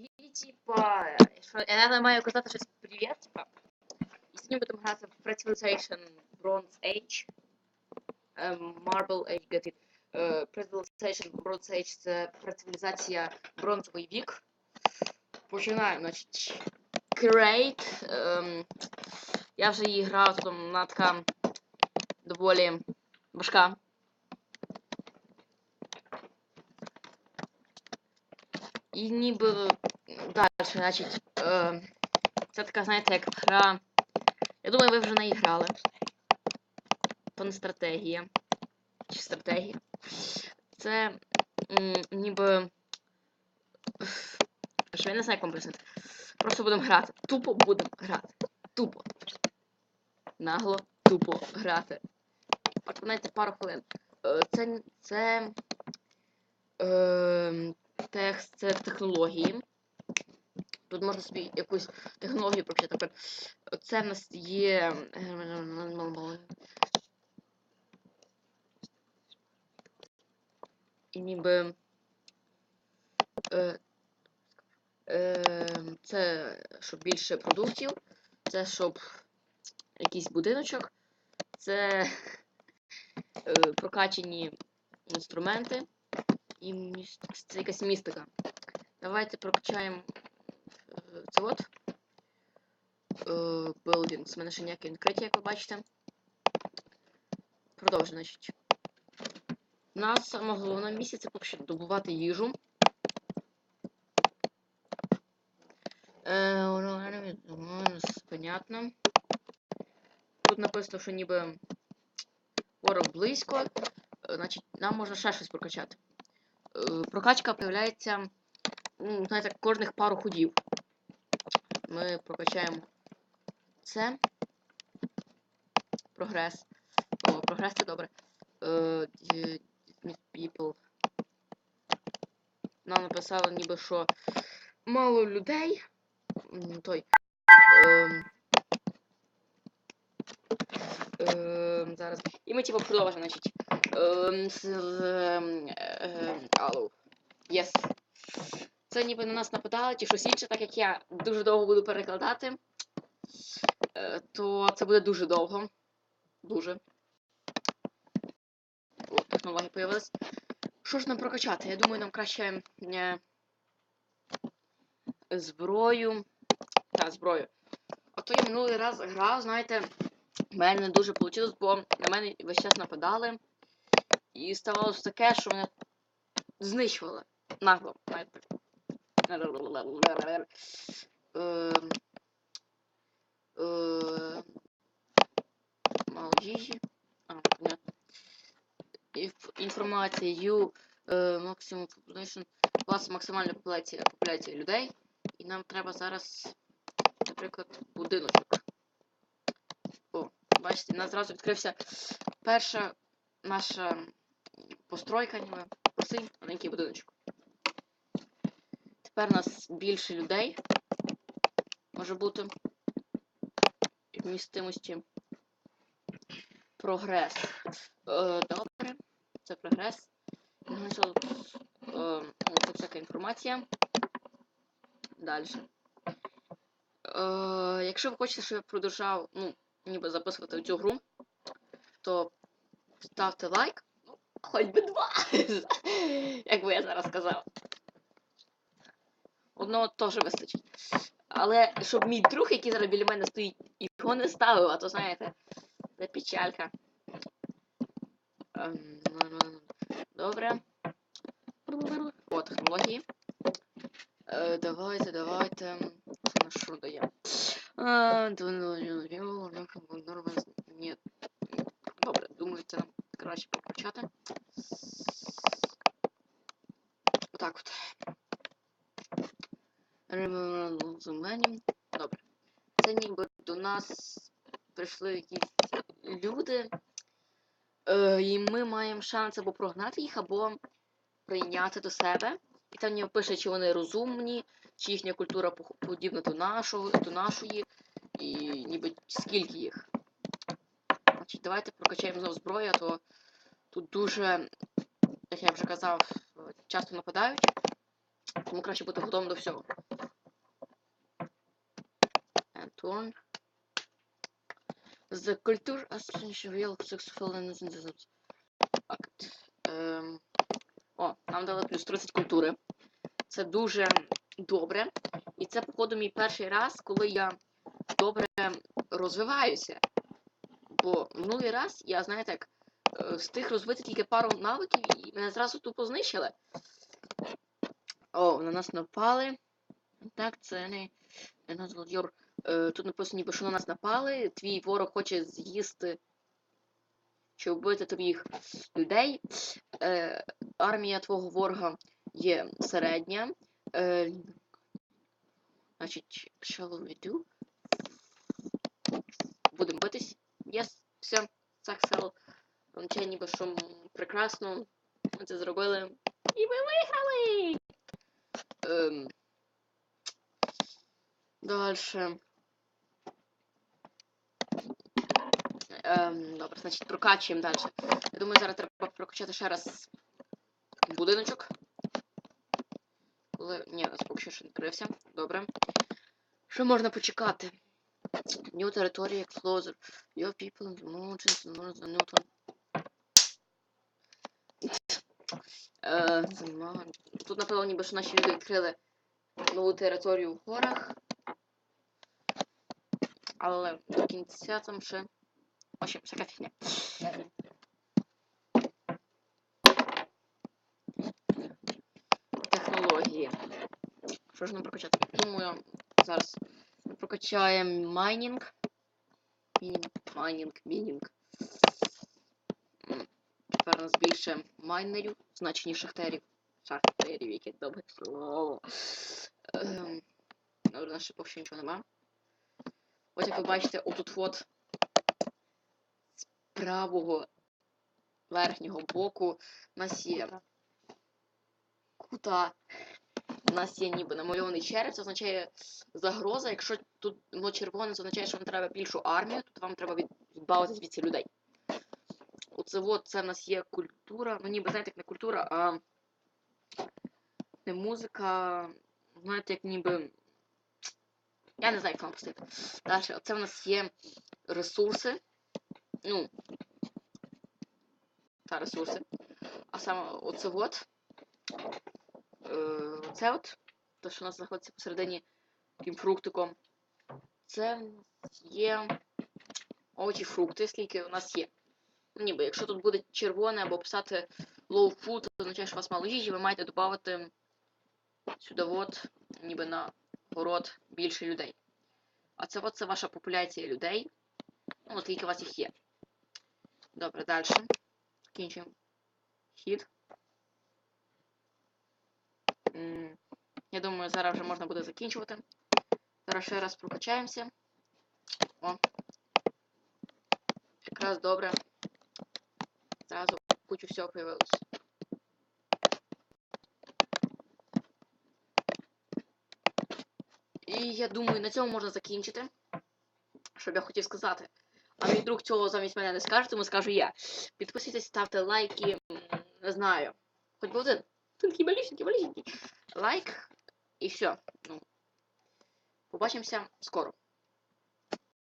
І типа, що я не маю казати щось привіт, типа. І сьогодні будемо грати в Pretty Civilization Bronze Age. Ем, Marble Age, get it. Е, Pretty Civilization Bronze Age це прецивілізація бронзовий вік. Починаємо, значить. Create. Ем, я вже її грав, тут вона така доволі важка. І ніби далі, значить, е, це така, знаєте, як гра. Я думаю, ви вже не грали. То не стратегія. Чи стратегія. Це м, ніби. Що я не знаю, як вам пояснити. Просто будемо грати. Тупо будемо грати. Тупо. Нагло, тупо грати. Знаєте, пару хвилин. Е, Це. Це. Е, текст це технології. Тут можна собі якусь технологію прочитати. Це в нас є. І ніби. Е, е, це щоб більше продуктів. Це щоб якийсь будиночок. Це е, прокачені інструменти і міст... це якась містика. Давайте прокачаємо е, це от. Е, Buildings. У мене ще ніяке відкриття, як ви бачите. Продовжуємо, значить. У нас саме головна місія це поки що добувати їжу. Ну, понятно. Тут написано, що ніби ворог близько. Значить, нам можна ще щось прокачати. Е, Прокачка появляється, ну, знаєте, кожних пару ходів. Ми прокачаємо це. Прогрес. О, прогрес це добре. Е, people. Нам написали ніби, що мало людей. Той. Ем, ем, зараз. І ми типу продовжимо, значить. Ем, ем, ем, алло. Єс. Це ніби на нас нападали, чи щось інше, так як я дуже довго буду перекладати. Е, то це буде дуже довго. Дуже. О, технологія появилась. Що ж нам прокачати? Я думаю, нам краще е, зброю. Та, зброю. А то я минулий раз грав, знаєте, в мене не дуже вийшло, бо на мене весь час нападали. І ставалося таке, що мене знищували. Нагло. Ем, ем, Мало їжі. А, понятно. Інф- Інформацію е, максимум population. У вас максимальна популяція, популяція людей. І нам треба зараз, наприклад, будиночок. О, бачите, у нас зразу відкрився перша наша постройка, ніби простий маленький будиночок. Тепер у нас більше людей. Може бути вмістимості. Прогрес. Е, добре. Це прогрес. Ну, е, Це всяка інформація. Далі. Е, якщо ви хочете, щоб я продовжав, ну, ніби записувати цю гру, то ставте лайк. Хоч би два. Як би я зараз сказав. Одного теж вистачить. Але щоб мій друг, який зараз біля мене стоїть, його не ставив, а то знаєте, це печалька. Ем. Добре. О, технології. Е, давайте, давайте. Що дає? Е, Ні. Добре, думаю, це краще прокачати. Отак от. Зелені. Добре. Це ніби до нас прийшли якісь люди. Е, і ми маємо шанс або прогнати їх, або прийняти до себе. І там пише, чи вони розумні, чи їхня культура подібна до нашого, до нашої, і ніби скільки їх. Значить, давайте прокачаємо знову зброю, а то тут дуже, як я вже казав, часто нападають, тому краще бути готовим до всього. Антон. The culture ascension real successful in Ем, О, нам дали плюс 30 культури. Це дуже добре. І це, походу, мій перший раз, коли я добре розвиваюся. Бо минулий раз я, знаєте, як встиг розвити тільки пару навиків і мене зразу тупо знищили. О, на нас напали. Так, це не. Е, тут написано, ніби що на нас напали. Твій ворог хоче з'їсти чи вбити твоїх людей. Е, армія твого ворога є середня. Е, значить, shall we do? Будемо битись. Yes, все, Саксел. Означає ніби, що прекрасно. Ми це зробили. І ми виграли! Ем, дальше. Ем, добре, значить, прокачуємо далі. Я думаю, зараз треба прокачати ще раз будиночок. Коли. Ні, нас поки що ще не відкрився. Добре. Що можна почекати? New territory explorer. Your people the mountains and more than Newton. Е. Тут, напевно, ніби що наші люди відкрили нову територію в горах. Але до кінця там ще. В общем, всяка фігня. Технології. Що ж нам прокачати? Думаю, зараз прокачаємо майнінг. Мінінг, майнінг, мінінг. Тепер у нас більше майнерів, значені шахтерів. Шахтерів, яке добре слово. Ем, Добре, у нас ще поки що нічого нема. Ось як ви бачите, отут от з правого верхнього боку у нас є кута. У нас є ніби намальований череп, це означає загроза. Якщо тут воно червоне, це означає, що вам треба більшу армію, тут вам треба від- відбавитись від цих людей. Оце от це в нас є культура. Ну ніби знаєте, як не культура, а не музика. Знаєте, як ніби. Я не знаю, як вам пустити. Далі, оце в нас є ресурси. Ну. Та ресурси. А саме оце от. Е, Оце от. Те, що у нас знаходиться посередині таким фруктиком. Це є овочі, фрукти, скільки у нас є. Ніби, якщо тут буде червоне або писати low food, це означає, що у вас мало їжі, ви маєте додати сюди от, ніби на город більше людей. А це от це ваша популяція людей. Ну, от скільки у вас їх є. Добре, далі. Закінчуємо хід. Я думаю, зараз вже можна буде закінчувати. Зараз ще раз прокачаємося. О. Якраз добре. Зразу кучу всього появилось. І я думаю, на цьому можна закінчити. Що я хотів сказати. А мій друг цього замість мене не скаже, тому скажу я. Підписуйтесь, ставте лайки. Не знаю. Хоч би один. Такий малюсенький, малюсенький. Лайк. І все. Ну. Побачимося скоро.